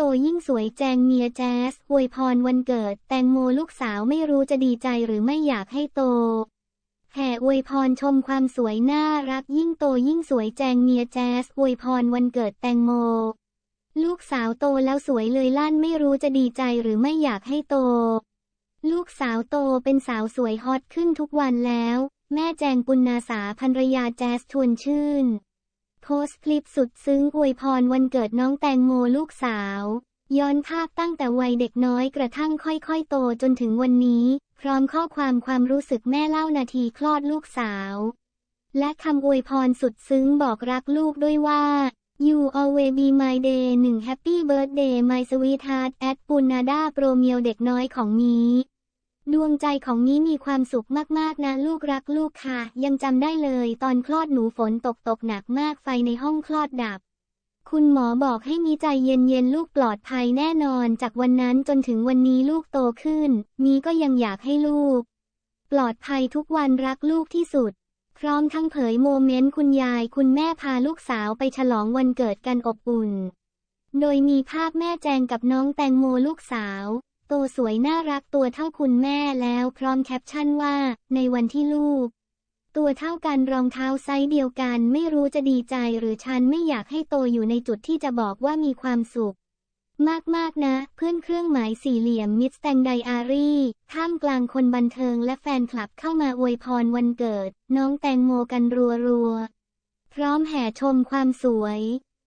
โตยิ่งสวยแจงเมียแจ๊สอวยพรวันเกิด แตงโมลูกสาวไม่รู้จะดีใจหรือไม่อยากให้โต แห่อวยพรชมความสวยน่ารักยิ่งโตยิ่งสวยแจงเมียแจ๊สอวยพรวันเกิดแตงโม ลูกสาวโตแล้วสวยเลยลั่นไม่รู้จะดีใจหรือไม่อยากให้โต ลูกสาวโตเป็นสาวสวยฮอตขึ้นทุกวันแล้ว แม่แจงปุณนาสาภรรยาแจ๊สชวนชื่น พสต์คลิปสุดซึ้งอวยพรวันเกิดน้องแตงโมลูกสาว ย้อนภาพตั้งแต่วัยเด็กน้อยกระทั่งค่อยๆ โตจนถึงวันนี้ พร้อมข้อความความรู้สึกแม่เล่านาทีคลอดลูกสาว และคำอวยพรสุดซึ้งบอกรักลูกด้วยว่า You always be my day หนึ่ง Happy birthday my sweetheart at ปุณนาดาโปรเมียวเด็กน้อยของนี้ ดวงใจของนี้มีความสุขมากๆนะลูกรักลูกค่ะ ยังจำได้เลยตอนคลอดหนูฝนตกตกหนักมากไฟในห้องคลอดดับ คุณหมอบอกให้มีใจเย็นๆลูกปลอดภัยแน่นอน จากวันนั้นจนถึงวันนี้ลูกโตขึ้น มีก็ยังอยากให้ลูก ปลอดภัยทุกวันรักลูกที่สุด พร้อมทั้งเผยโมเมนต์คุณยายคุณแม่พาลูกสาวไปฉลองวันเกิดกันอบอุ่น โดยมีภาพแม่แจงกับน้องแตงโมลูกสาว โตสวยน่ารักตัวเท่าคุณแม่แล้วพร้อมแคปชั่นว่า ในวันที่ลูก ตัวเท่ากันรองเท้าไซส์เดียวกันไม่รู้จะดีใจหรือฉันไม่อยากให้โตอยู่ในจุดที่จะบอกว่ามีความสุข มากๆนะ เพื่อนเครื่องหมายสี่เหลี่ยมมิสแตงไดอารี่ท่ามกลางคนบันเทิงและแฟนคลับเข้ามาอวยพรวันเกิด น้องแตงโมกันรัวๆพร้อมแห่ชมความสวย